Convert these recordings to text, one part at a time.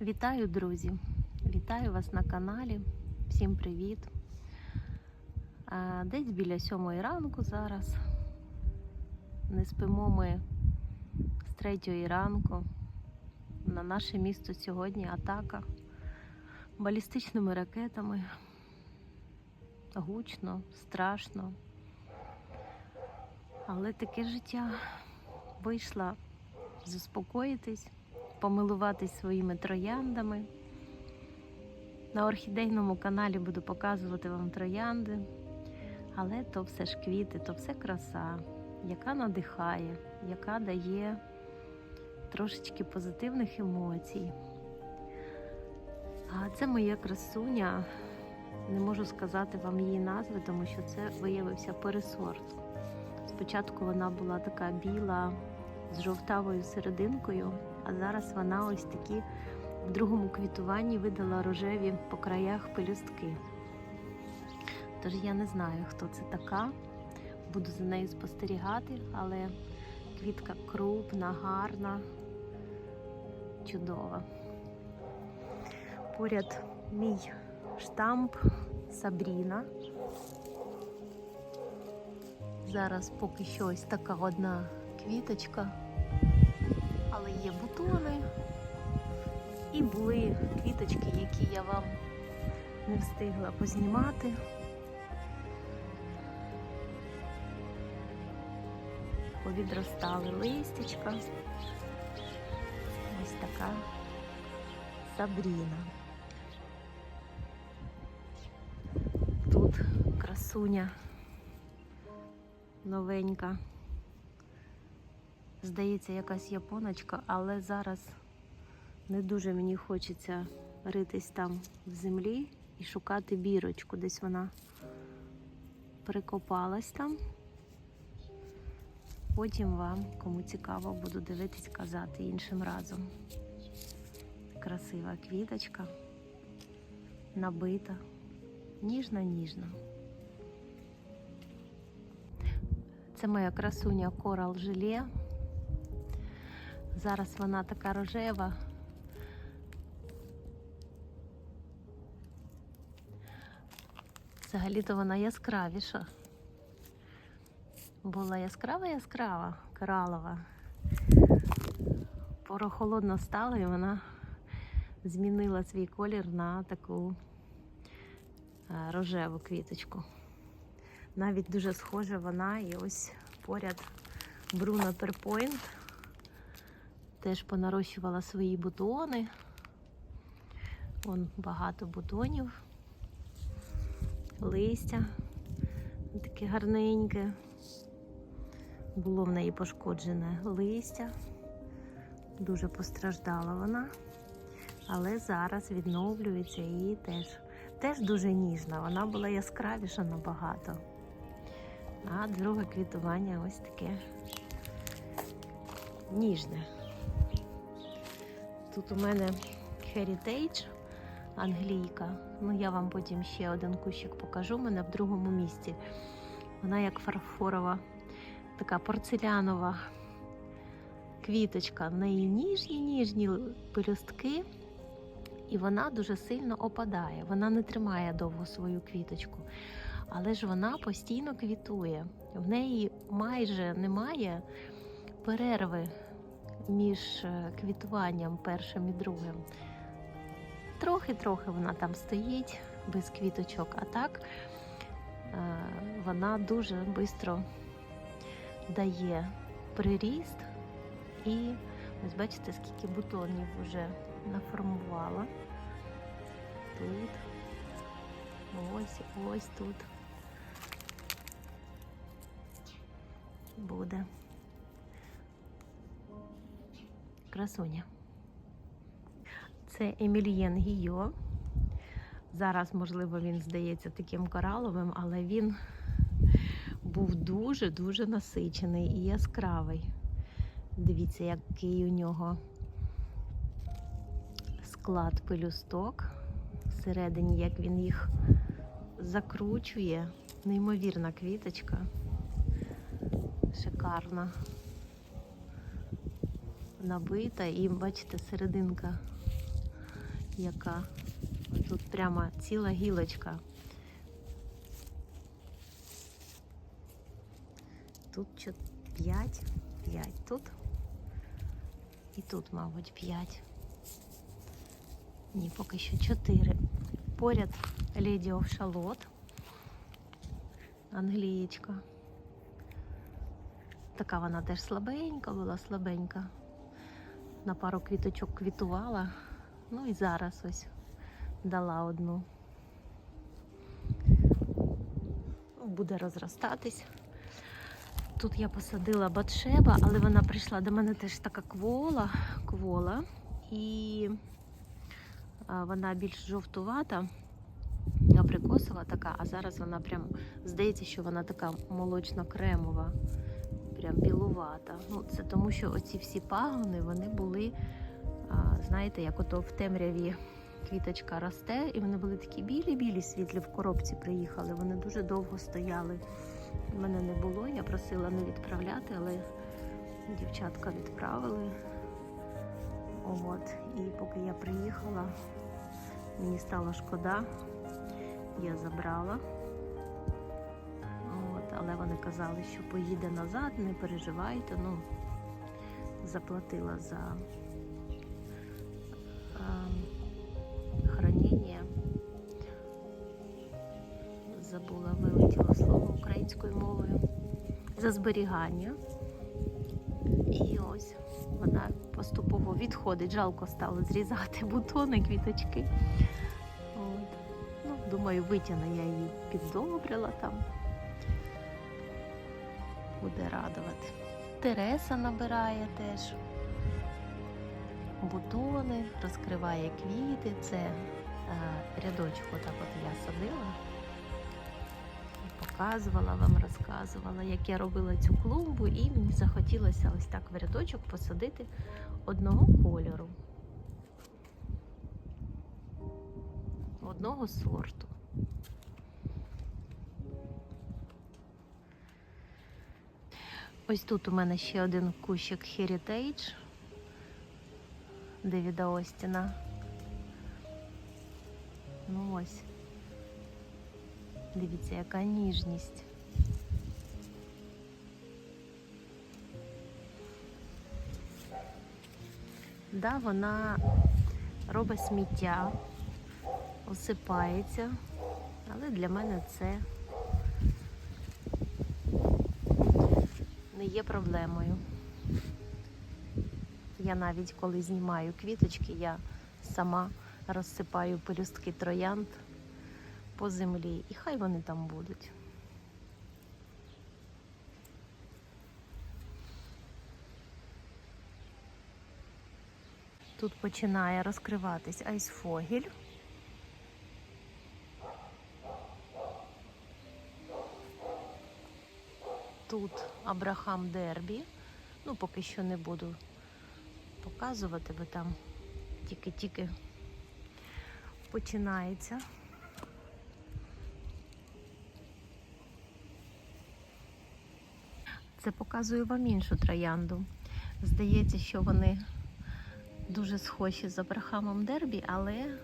Вітаю, друзі! Вітаю вас на каналі. Всім привіт! Десь біля сьомої ранку зараз. Не спимо ми з третьої ранку. На наше місто сьогодні атака балістичними ракетами. Гучно, страшно. Але таке життя вийшла заспокоїтись помилуватись своїми трояндами. На орхідейному каналі буду показувати вам троянди, але то все ж квіти, то все краса, яка надихає, яка дає трошечки позитивних емоцій. А це моя красуня. Не можу сказати вам її назви, тому що це виявився пересорт. Спочатку вона була така біла з жовтавою серединкою, а зараз вона ось такі в другому квітуванні видала рожеві по краях пелюстки. Тож я не знаю, хто це така. Буду за нею спостерігати, але квітка крупна, гарна, чудова. Поряд мій штамп Сабріна. Зараз поки що ось така одна квіточка, але є бутони і були квіточки, які я вам не встигла познімати. Повідростали листячка. Ось така Сабріна. Тут красуня новенька. Здається, якась японочка, але зараз не дуже мені хочеться ритись там в землі і шукати бірочку. Десь вона прикопалась там. Потім вам, кому цікаво, буду дивитись, казати іншим разом. Красива квіточка, набита, ніжна-ніжна. Це моя красуня Корал Желе. Зараз вона така рожева. Взагалі-то вона яскравіша. Була яскрава яскрава, коралова. Порохолодно стало і вона змінила свій колір на таку е, рожеву квіточку. Навіть дуже схожа вона і ось поряд Бруно Перпойнт. Теж понарощувала свої бутони. Вон багато бутонів, листя таке гарненьке. Було в неї пошкоджене листя. Дуже постраждала вона, але зараз відновлюється і теж, теж дуже ніжна. Вона була яскравіша набагато. А друге квітування ось таке ніжне. Тут у мене Heritage англійка. Ну, я вам потім ще один кущик покажу. У мене в другому місці. Вона як фарфорова, така порцелянова квіточка. В неї ніжні, ніжні пелюстки, і вона дуже сильно опадає. Вона не тримає довго свою квіточку. Але ж вона постійно квітує. В неї майже немає перерви між е, квітуванням першим і другим. Трохи-трохи вона там стоїть без квіточок, а так е, вона дуже швидко дає приріст. І ось бачите, скільки бутонів вже наформувала. Тут, ось, ось тут буде. Красуня. Це Емільєн Гійо. Зараз, можливо, він здається таким кораловим, але він був дуже-дуже насичений і яскравий. Дивіться, який у нього склад пелюсток. Всередині, як він їх закручує. Неймовірна квіточка. Шикарна. Набита і бачите, серединка яка тут прямо ціла гілочка. Тут 5, 5 тут. І тут, мабуть, 5. Ні, поки що 4. Поряд леді Овшалот. Англієчка. Така вона теж слабенька була, слабенька. На пару квіточок квітувала. Ну і зараз ось дала одну. Ну, Буде розростатись. Тут я посадила батшеба, але вона прийшла до мене теж така квола, квола. І вона більш жовтувата, абрикосова така, а зараз вона прям здається, що вона така молочно-кремова, прям білувата. Ну, це тому, що оці всі пагони вони були, а, знаєте, як ото в темряві квіточка росте, і вони були такі білі-білі світлі в коробці приїхали. Вони дуже довго стояли. У мене не було, я просила не відправляти, але дівчатка відправили. От. І поки я приїхала, мені стало шкода, я забрала. Але вони казали, що поїде назад, не переживайте. Ну, заплатила за е, хранення. Забула, вилетіло слово українською мовою. За зберігання. І ось вона поступово відходить. Жалко стало зрізати бутони, квіточки. От. Ну, думаю, витягну я її піддобрила там. Буде радувати. Тереса набирає теж бутони, розкриває квіти. Це е, рядочку так от я садила показувала вам, розказувала, як я робила цю клумбу, і мені захотілося ось так в рядочок посадити одного кольору, одного сорту. Ось тут у мене ще один кущик Heritage Девіда Остіна. Ну ось. Дивіться, яка ніжність. Да, вона робить сміття, осипається, але для мене це не є проблемою. Я навіть коли знімаю квіточки, я сама розсипаю пелюстки троянд по землі, і хай вони там будуть. Тут починає розкриватись айсфогіль. Тут Абрахам Дербі. Ну, поки що не буду показувати, бо там тільки-тільки починається. Це показую вам іншу троянду. Здається, що вони дуже схожі з Абрахамом Дербі, але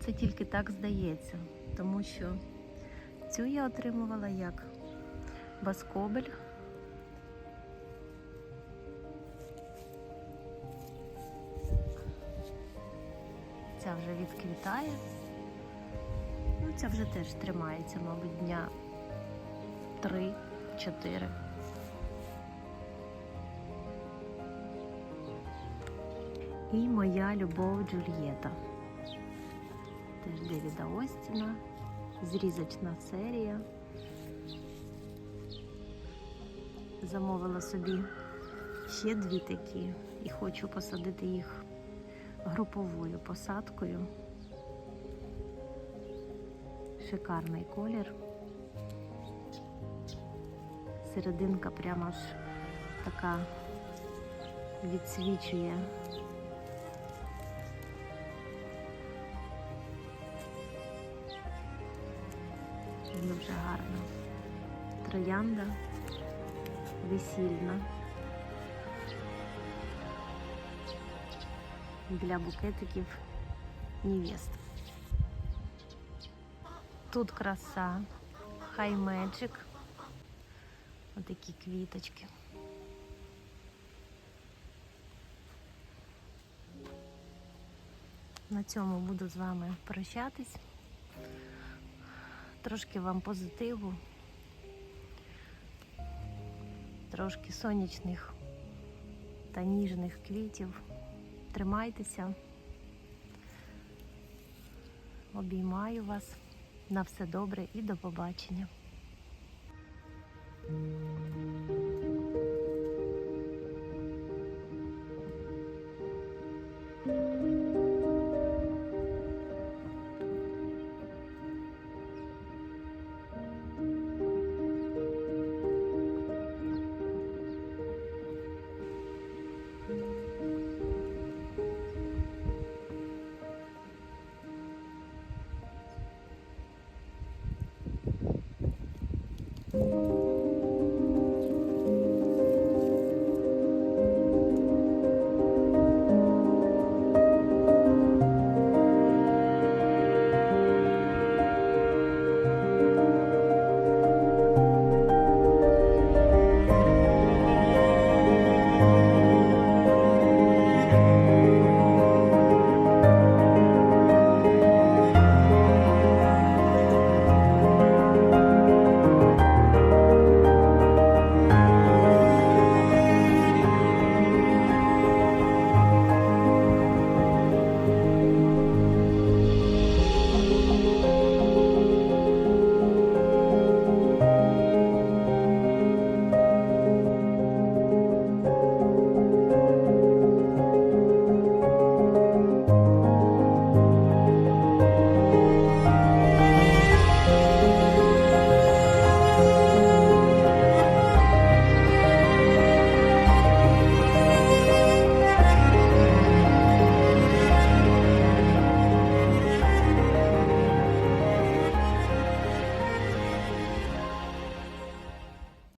це тільки так здається, тому що цю я отримувала як баскобель. Ця вже відквітає. Ну, ця вже теж тримається, мабуть, дня три. 4. І моя любов Джульєта. Теж Девіда Остіна, зрізочна серія. Замовила собі ще дві такі і хочу посадити їх груповою посадкою. Шикарний колір серединка прямо ж така відсвічує. Дуже гарно. Троянда весільна. Для букетиків невест. Тут краса, хай меджик. Отакі квіточки. На цьому буду з вами прощатись. Трошки вам позитиву, трошки сонячних та ніжних квітів. Тримайтеся. Обіймаю вас. На все добре і до побачення.